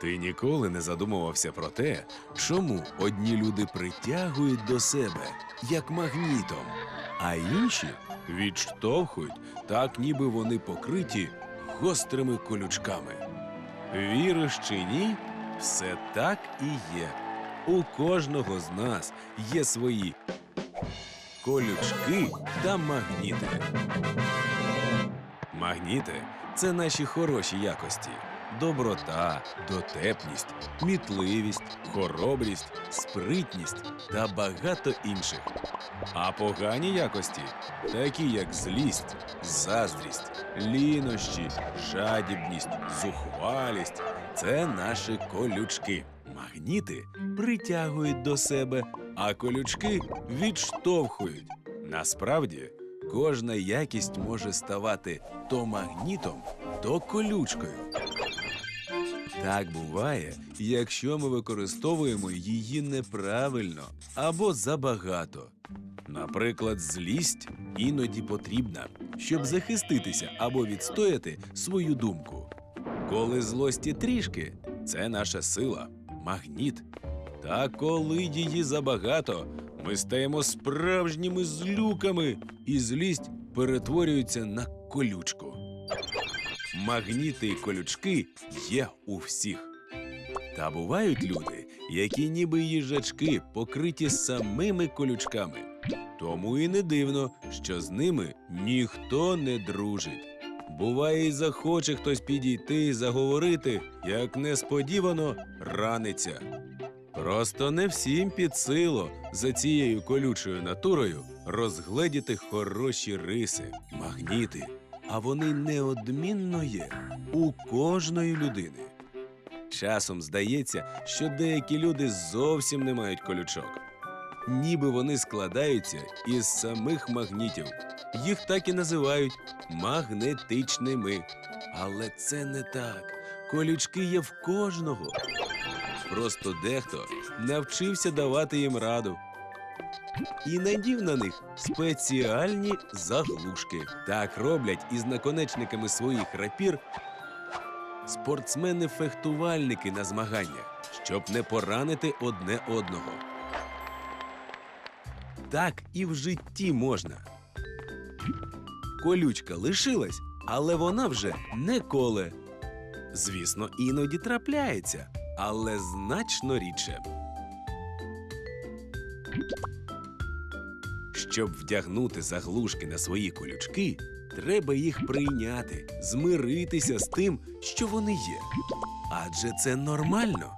Ти ніколи не задумувався про те, чому одні люди притягують до себе як магнітом, а інші відштовхують, так ніби вони покриті гострими колючками. Віриш чи ні, все так і є. У кожного з нас є свої колючки та магніти. Магніти це наші хороші якості: доброта, дотепність, мітливість, хоробрість, спритність та багато інших. А погані якості, такі як злість, заздрість, лінощі, жадібність, зухвалість це наші колючки. Магніти притягують до себе, а колючки відштовхують. Насправді, кожна якість може ставати то магнітом, то колючкою. Так буває, якщо ми використовуємо її неправильно або забагато. Наприклад, злість іноді потрібна, щоб захиститися або відстояти свою думку. Коли злості трішки, це наша сила, магніт. Та коли її забагато, ми стаємо справжніми злюками, і злість перетворюється на колючку. Магніти і колючки є у всіх. Та бувають люди, які ніби їжачки покриті самими колючками. Тому і не дивно, що з ними ніхто не дружить. Буває, і захоче хтось підійти і заговорити, як несподівано раниться. Просто не всім під силу за цією колючою натурою розгледіти хороші риси, магніти, а вони неодмінно є у кожної людини. Часом здається, що деякі люди зовсім не мають колючок. Ніби вони складаються із самих магнітів. Їх так і називають магнетичними. Але це не так. Колючки є в кожного. Просто дехто навчився давати їм раду. І надів на них спеціальні заглушки. Так роблять із наконечниками своїх рапір спортсмени-фехтувальники на змаганнях, щоб не поранити одне одного. Так і в житті можна. Колючка лишилась, але вона вже не коле. Звісно, іноді трапляється, але значно рідше. Щоб вдягнути заглушки на свої колючки, треба їх прийняти, змиритися з тим, що вони є. Адже це нормально.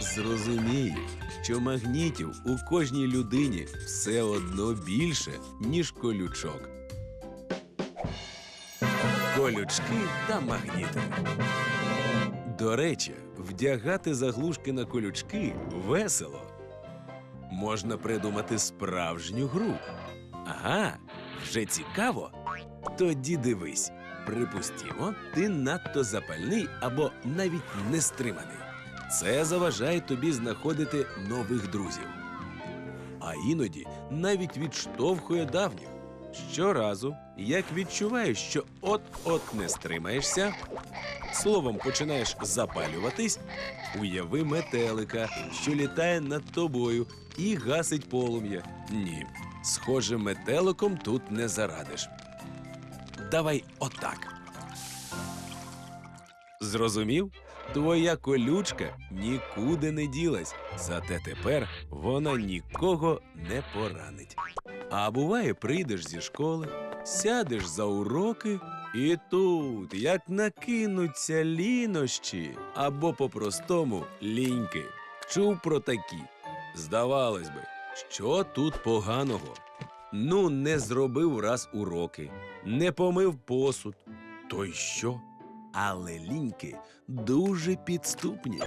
Зрозумій, що магнітів у кожній людині все одно більше, ніж колючок. Колючки та магніти. До речі, вдягати заглушки на колючки весело. Можна придумати справжню гру. Ага, вже цікаво. Тоді дивись. Припустімо, ти надто запальний або навіть нестриманий. Це заважає тобі знаходити нових друзів. А іноді навіть відштовхує давніх. Щоразу, як відчуваєш, що от-от не стримаєшся, словом починаєш запалюватись, уяви метелика, що літає над тобою і гасить полум'я. Ні, схоже, метеликом тут не зарадиш. Давай отак. Зрозумів? Твоя колючка нікуди не ділась, зате тепер вона нікого не поранить. А буває, прийдеш зі школи, сядеш за уроки, і тут, як накинуться лінощі або по-простому ліньки. Чув про такі. Здавалось би, що тут поганого? Ну, не зробив раз уроки, не помив посуд. То й що? Але ліньки дуже підступні.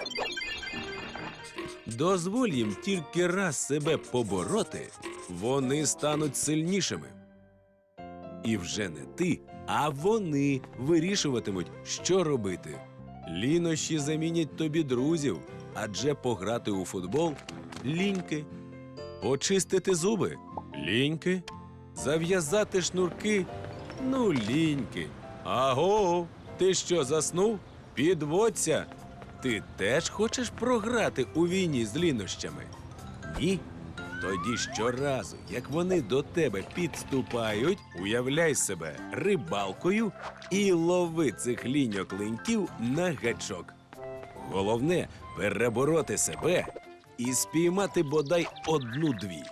Дозволь їм тільки раз себе побороти, вони стануть сильнішими. І вже не ти, а вони вирішуватимуть, що робити. Лінощі замінять тобі друзів, адже пограти у футбол ліньки, почистити зуби ліньки, зав'язати шнурки ну ліньки. Аго, ти що заснув? Підводься. Ти теж хочеш програти у війні з лінощами? Ні? Тоді щоразу, як вони до тебе підступають, уявляй себе рибалкою і лови цих ліньок линьків на гачок. Головне перебороти себе і спіймати бодай одну-дві.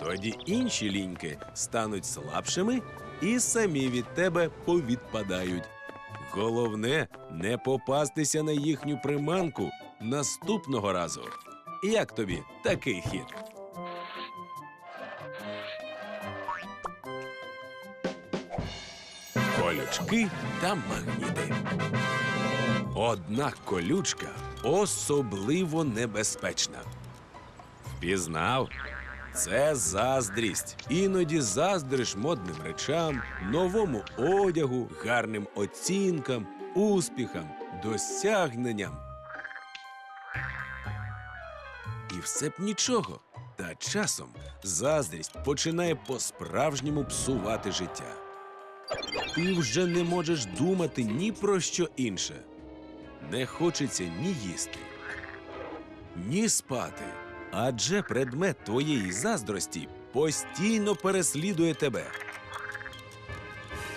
Тоді інші ліньки стануть слабшими і самі від тебе повідпадають. Головне не попастися на їхню приманку наступного разу. Як тобі такий хід? Колючки та магніти. Одна колючка особливо небезпечна. Впізнав? Це заздрість. Іноді заздриш модним речам, новому одягу, гарним оцінкам, успіхам, досягненням. І все б нічого. Та часом заздрість починає по-справжньому псувати життя. Ти вже не можеш думати ні про що інше. Не хочеться ні їсти, ні спати. Адже предмет твоєї заздрості постійно переслідує тебе.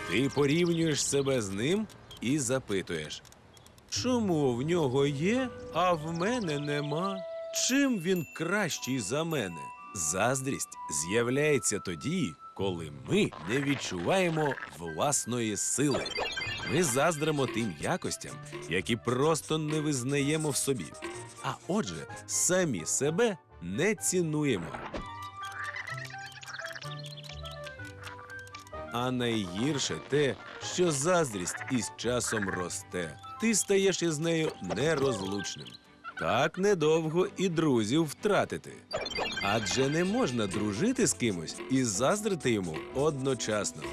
Ти порівнюєш себе з ним і запитуєш, чому в нього є, а в мене нема? Чим він кращий за мене? Заздрість з'являється тоді, коли ми не відчуваємо власної сили. Ми заздримо тим якостям, які просто не визнаємо в собі. А отже, самі себе не цінуємо. А найгірше те, що заздрість із часом росте. Ти стаєш із нею нерозлучним. Так недовго і друзів втратити. Адже не можна дружити з кимось і заздрити йому одночасно.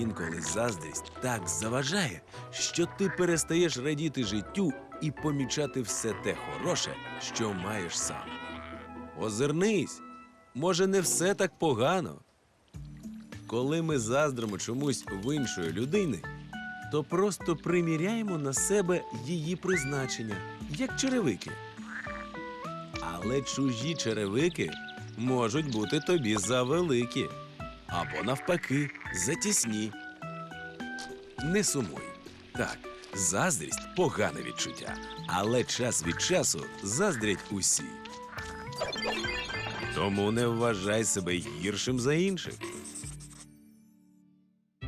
Інколи заздрість так заважає, що ти перестаєш радіти життю і помічати все те хороше, що маєш сам. Озирнись, може, не все так погано. Коли ми заздримо чомусь в іншої людини, то просто приміряємо на себе її призначення, як черевики. Але чужі черевики можуть бути тобі завеликі, або навпаки, затісні. Не сумуй. Так, заздрість погане відчуття, але час від часу заздрять усі. Тому не вважай себе гіршим за інших.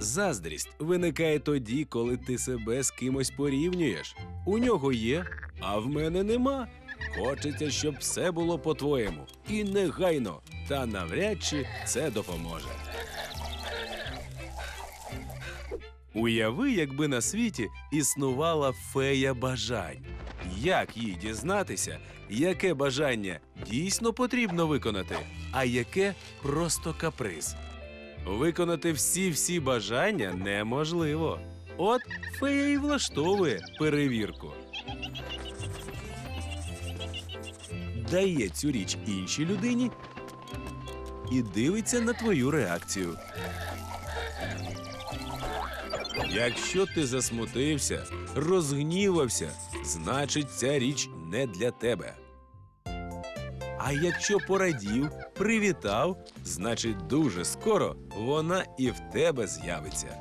Заздрість виникає тоді, коли ти себе з кимось порівнюєш. У нього є, а в мене нема. Хочеться, щоб все було по-твоєму. І негайно, та навряд чи це допоможе. Уяви, якби на світі існувала фея бажань. Як їй дізнатися, яке бажання дійсно потрібно виконати, а яке просто каприз? Виконати всі-всі бажання неможливо. От фея й влаштовує перевірку. Дає цю річ іншій людині і дивиться на твою реакцію. Якщо ти засмутився, розгнівався, значить ця річ не для тебе. А якщо порадів, привітав, значить дуже скоро вона і в тебе з'явиться.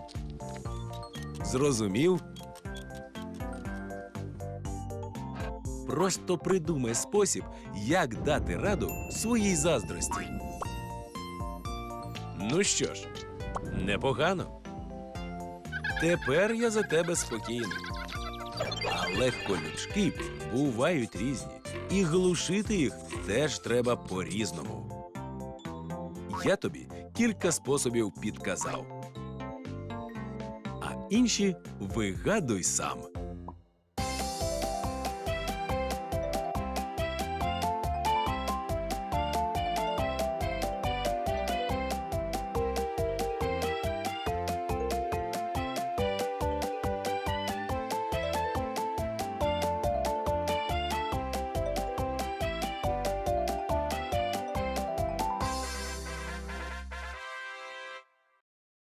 Зрозумів? Просто придумай спосіб, як дати раду своїй заздрості. Ну що ж, непогано. Тепер я за тебе спокійний. Але колючки бувають різні, і глушити їх теж треба по-різному. Я тобі кілька способів підказав. А інші вигадуй сам.